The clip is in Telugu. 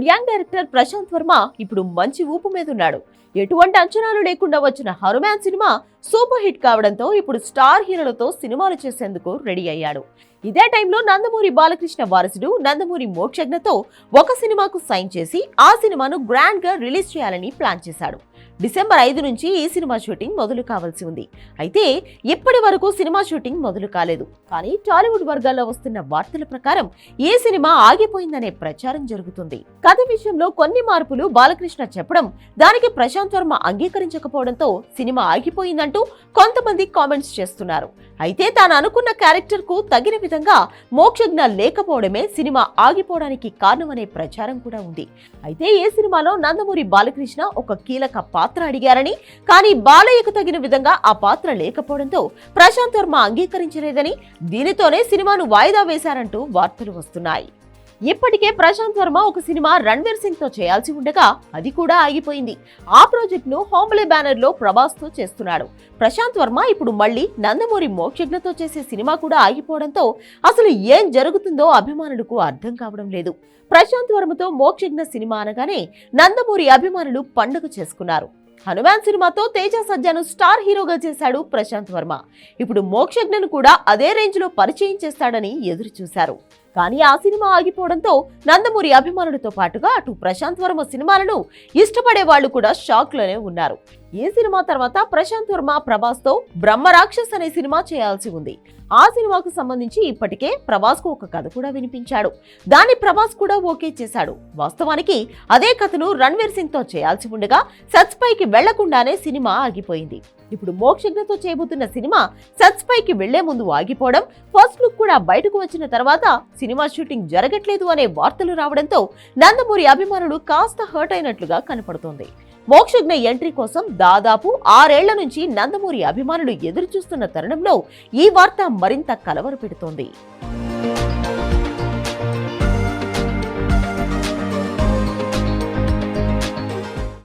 Bollywood young director Prashanth Varma ఇప్పుడు మంచి ఊపు మీద ఉన్నాడు. ఎటువంటి అంచనాలు లేకుండా వచ్చిన హనుమాన్ సినిమా సూపర్ హిట్ కావడంతో ఇప్పుడు స్టార్ హీరోలతో సినిమాలు చేసేందుకు రెడీ అయ్యాడు. ఇదే టైంలో నందమూరి బాలకృష్ణ వారసుడు నందమూరి మోక్షజ్ఞతో ఒక సినిమాకు సైన్ చేసి ఆ సినిమాను గ్రాండ్గా రిలీజ్ చేయాలని ప్లాన్ చేశాడు. డిసెంబర్ ఐదు నుంచి ఈ సినిమా షూటింగ్ మొదలు కావాల్సి ఉంది. అయితే ఇప్పటి వరకు సినిమా షూటింగ్ మొదలు కాలేదు? కానీ టాలీవుడ్ వర్గాల్లో వస్తున్న వార్తల ప్రకారం ఏ సినిమా ఆగిపోయిందనే ప్రచారం జరుగుతుంది. కథ విషయంలో కొన్ని మార్పులు బాలకృష్ణ చెప్పడం దానికి ప్రశాంత్ వర్మ అంగీకరించకపోవడంతో సినిమా ఆగిపోయిందంటూ కొంతమంది కామెంట్స్ చేస్తున్నారు. అయితే తాను అనుకున్న క్యారెక్టర్కు తగిన విధంగా మోక్షజ్ఞ లేకపోవడమే సినిమా ఆగిపోవడానికి కారణమనే ప్రచారం కూడా ఉంది. అయితే ఏ సినిమాలో నందమూరి బాలకృష్ణ ఒక కీలక పాత్ర పాత్ర అడిగారని కానీ బాలయ్యకు తగిన విధంగా ఆ పాత్ర లేకపోవడంతో ప్రశాంత్ వర్మ అంగీకరించలేదని దీనితోనే సినిమాను వాయిదా వేశారంటూ వార్తలు వస్తున్నాయి. ఇప్పటికే ప్రశాంత్ వర్మ ఒక సినిమా రణ్వీర్ సింగ్తో చేయాల్సి ఉండగా అది కూడా ఆగిపోయింది. ఆ ప్రాజెక్ట్ను హోమ్లే బ్యానర్లో ప్రభాస్తో చేస్తున్నాడు. ప్రశాంత్ వర్మ ఇప్పుడు మళ్ళీ నందమూరి మోక్షజ్ఞతో చేసే సినిమా కూడా ఆగిపోవడంతో అసలు ఏం జరుగుతుందో అభిమానులకు అర్థం కావడం లేదు. ప్రశాంత్ వర్మతో మోక్షజ్ఞ సినిమా అనగానే నందమూరి అభిమానులు పండుగ చేసుకున్నారు. హనుమాన్ సినిమాతో తేజ సజ్జాను స్టార్ హీరోగా చేశాడు ప్రశాంత్ వర్మ. ఇప్పుడు మోక్షజ్ఞను కూడా అదే రేంజ్లో పరిచయం చేస్తాడని ఎదురు చూశారు. కానీ ఆ సినిమా ఆగిపోవడంతో నందమూరి అభిమానులతో పాటుగా అటు ప్రశాంత్ వర్మ సినిమాలను ఇష్టపడే వాళ్ళు కూడా షాక్లోనే ఉన్నారు. ఈ సినిమా తర్వాత ప్రశాంత్ వర్మ ప్రభాస్తో బ్రహ్మ రాక్షస్ అనే సినిమా చేయాల్సి ఉంది. ఆ సినిమాకు సంబంధించి ఇప్పటికే ప్రభాస్కు ఒక కథ కూడా వినిపించాడు. దాన్ని ప్రభాస్ కూడా ఓకే చేశాడు. వాస్తవానికి అదే కథను రణ్వీర్ సింగ్తో చేయాల్సి ఉండగా సత్స్ పైకి వెళ్ళకుండానే సినిమా ఆగిపోయింది. ఇప్పుడు మోక్షజ్ఞతో చేయబోతున్న సినిమా సత్స్ పైకి వెళ్ళే ముందు ఆగిపోవడం ఫస్ట్ లుక్ కూడా బయటకు వచ్చిన తర్వాత సినిమా షూటింగ్ జరగట్లేదు అనే వార్తలు రావడంతో నందమూరి అభిమానులు కాస్త హర్ట్ అయినట్లుగా కనపడుతోంది. మోక్షజ్ఞ ఎంట్రీ కోసం దాదాపు ఆరేళ్ళ నుంచి నందమూరి అభిమానులు ఎదురుచూస్తున్న తరుణంలో ఈ వార్త మరింత కలవరపెడుతోంది.